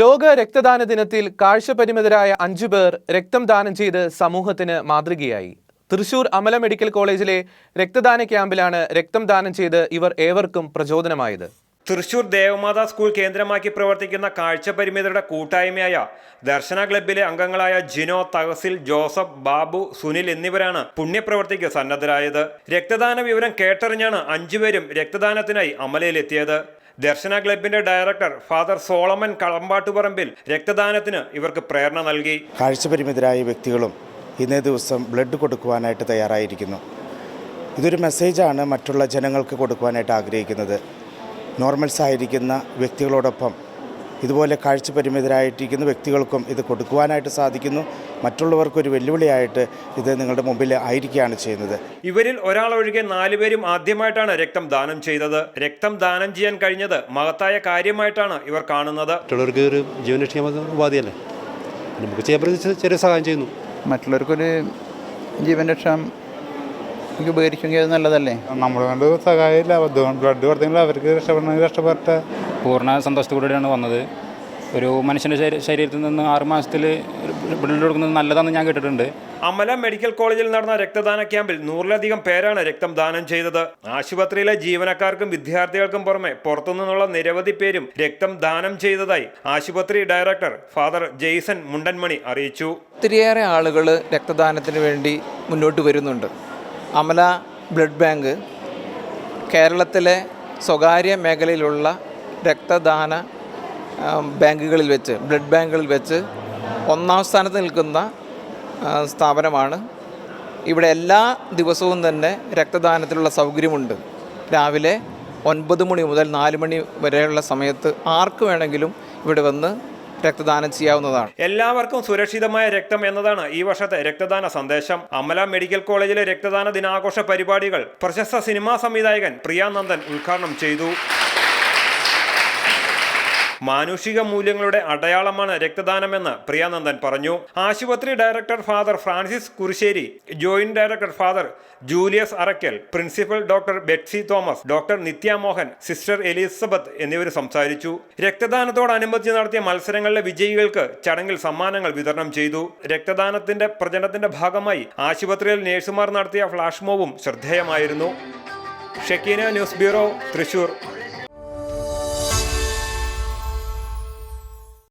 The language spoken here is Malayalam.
ലോക രക്തദാന ദിനത്തിൽ കാഴ്ചപരിമിതരായ അഞ്ചു പേർ രക്തം ദാനം ചെയ്ത് സമൂഹത്തിന് മാതൃകയായി. തൃശൂർ അമല മെഡിക്കൽ കോളേജിലെ രക്തദാന ക്യാമ്പിലാണ് രക്തം ദാനം ചെയ്ത് ഇവർ ഏവർക്കും പ്രചോദനമായത്. തൃശൂർ ദേവമാതാ സ്കൂൾ കേന്ദ്രമാക്കി പ്രവർത്തിക്കുന്ന കാഴ്ചപരിമിതരുടെ കൂട്ടായ്മയായ ദർശന ക്ലബിലെ അംഗങ്ങളായ ജിനോ തഹസിൽ ജോസഫ് ബാബു സുനിൽ എന്നിവരാണ് പുണ്യപ്രവർത്തിക്ക് സന്നദ്ധരായത്. രക്തദാന വിവരം കേട്ടറിഞ്ഞാണ് അഞ്ചുപേരും രക്തദാനത്തിനായി അമലയിലെത്തിയത്. ദർശന ക്ലബിന്റെ ഡയറക്ടർ ഫാദർ സോളമൻ കളമ്പാട്ടുപറമ്പിൽ രക്തദാനത്തിന് ഇവർക്ക് പ്രേരണ നൽകി. കാഴ്ചപരിമിതരായ വ്യക്തികളും ഇന്നേ ദിവസം ബ്ലഡ് കൊടുക്കുവാനായിട്ട് തയ്യാറായിരിക്കുന്നു. ഇതൊരു മെസ്സേജാണ് മറ്റുള്ള ജനങ്ങൾക്ക് കൊടുക്കുവാനായിട്ട് ആഗ്രഹിക്കുന്നത്. നോർമൽസ് ആയിരിക്കുന്ന വ്യക്തികളോടൊപ്പം ഇതുപോലെ കാഴ്ചപരിമിതരായിട്ടിരിക്കുന്ന വ്യക്തികൾക്കും ഇത് കൊടുക്കുവാനായിട്ട് സാധിക്കുന്നു. മറ്റുള്ളവർക്കൊരു വെല്ലുവിളിയായിട്ട് ഇത് നിങ്ങളുടെ മുമ്പിൽ ആയിരിക്കുകയാണ് ചെയ്യുന്നത്. ഇവരിൽ ഒരാളൊഴികെ ഒഴികെ നാലുപേരും ആദ്യമായിട്ടാണ് രക്തം ദാനം ചെയ്തത്. രക്തം ദാനം ചെയ്യാൻ കഴിഞ്ഞത് മഹത്തായ കാര്യമായിട്ടാണ് ഇവർ കാണുന്നത്. മറ്റുള്ളവർക്ക് ഒരു ജീവൻ രക്ഷിക്കാൻ ഉപാധിയല്ലേ നമുക്ക് ചെയ്യാൻ ചെറിയ സഹായം ചെയ്യുന്നു. മറ്റുള്ളവർക്കൊരു ജീവൻ രക്ഷ എനിക്ക് ഉപകരിക്കുമെങ്കിൽ അത് നല്ലതല്ലേ? നമ്മൾ കൊണ്ട് സഹായമില്ല. ബ്ലഡ് കൊടുത്തെങ്കിൽ അവർക്ക് രക്ഷപ്പെടണമെങ്കിൽ രക്ഷപ്പെട്ടെ പൂർണ സന്തോഷത്തോടെയാണ് വന്നത്. ഒരു മനുഷ്യന്റെ ശരീരത്തിൽ നിന്ന് ആറ് മാസത്തിൽ ബ്ലഡ് കൊടുക്കുന്നത് നല്ലതാണെന്ന് ഞാൻ കേട്ടിട്ടുണ്ട്. അമല മെഡിക്കൽ കോളേജിൽ നടന്ന രക്തദാന ക്യാമ്പിൽ നൂറിലധികം പേരാണ് രക്തം ദാനം ചെയ്തത്. ആശുപത്രിയിലെ ജീവനക്കാർക്കും വിദ്യാർത്ഥികൾക്കും പുറമെ പുറത്തുനിന്നുള്ള നിരവധി പേരും രക്തം ദാനം ചെയ്തതായി ആശുപത്രി ഡയറക്ടർ ഫാദർ ജെയ്സൺ മുണ്ടൻമണി അറിയിച്ചു. ഒത്തിരിയേറെ ആളുകൾ രക്തദാനത്തിന് വേണ്ടി മുന്നോട്ട് വരുന്നുണ്ട്. അമല ബ്ലഡ് ബാങ്ക് കേരളത്തിലെ സ്വകാര്യ മേഖലയിലുള്ള രക്തദാന ബാങ്കുകളിൽ വെച്ച് ബ്ലഡ് ബാങ്കുകളിൽ വെച്ച് ഒന്നാം സ്ഥാനത്ത് നിൽക്കുന്ന സ്ഥാപനമാണ്. ഇവിടെ എല്ലാ ദിവസവും തന്നെ രക്തദാനത്തിലുള്ള സൗകര്യമുണ്ട്. രാവിലെ ഒൻപത് മണി മുതൽ നാല് മണി വരെയുള്ള സമയത്ത് ആർക്ക് വേണമെങ്കിലും ഇവിടെ വന്ന് രക്തദാനം ചെയ്യാവുന്നതാണ്. എല്ലാവർക്കും സുരക്ഷിതമായ രക്തം എന്നതാണ് ഈ വർഷത്തെ രക്തദാന സന്ദേശം. അമല മെഡിക്കൽ കോളേജിലെ രക്തദാന ദിനാഘോഷ പരിപാടികൾ പ്രശസ്ത സിനിമാ സംവിധായകൻ പ്രിയാനന്ദൻ ഉദ്ഘാടനം ചെയ്തു. മാനുഷിക മൂല്യങ്ങളുടെ അടയാളമാണ് രക്തദാനമെന്ന് പ്രിയാനന്ദൻ പറഞ്ഞു. ആശുപത്രി director father Francis Kurissery joint director father Julius Arakkal principal doctor Betsy Thomas doctor Nithya Mohan sister Elizabeth എന്നിവർ സംസാരിച്ചു. രക്തദാനത്തോടനുബന്ധിച്ച് നടത്തിയ മത്സരങ്ങളിലെ വിജയികൾക്ക് ചടങ്ങിൽ സമ്മാനങ്ങൾ വിതരണം ചെയ്തു. രക്തദാനത്തിന്റെ പ്രചരണത്തിന്റെ ഭാഗമായി ആശുപത്രിയിൽ നഴ്സുമാർ നടത്തിയ ഫ്ലാഷ് മോവും ശ്രദ്ധേയമായിരുന്നു. Shekinah news bureau Thrissur.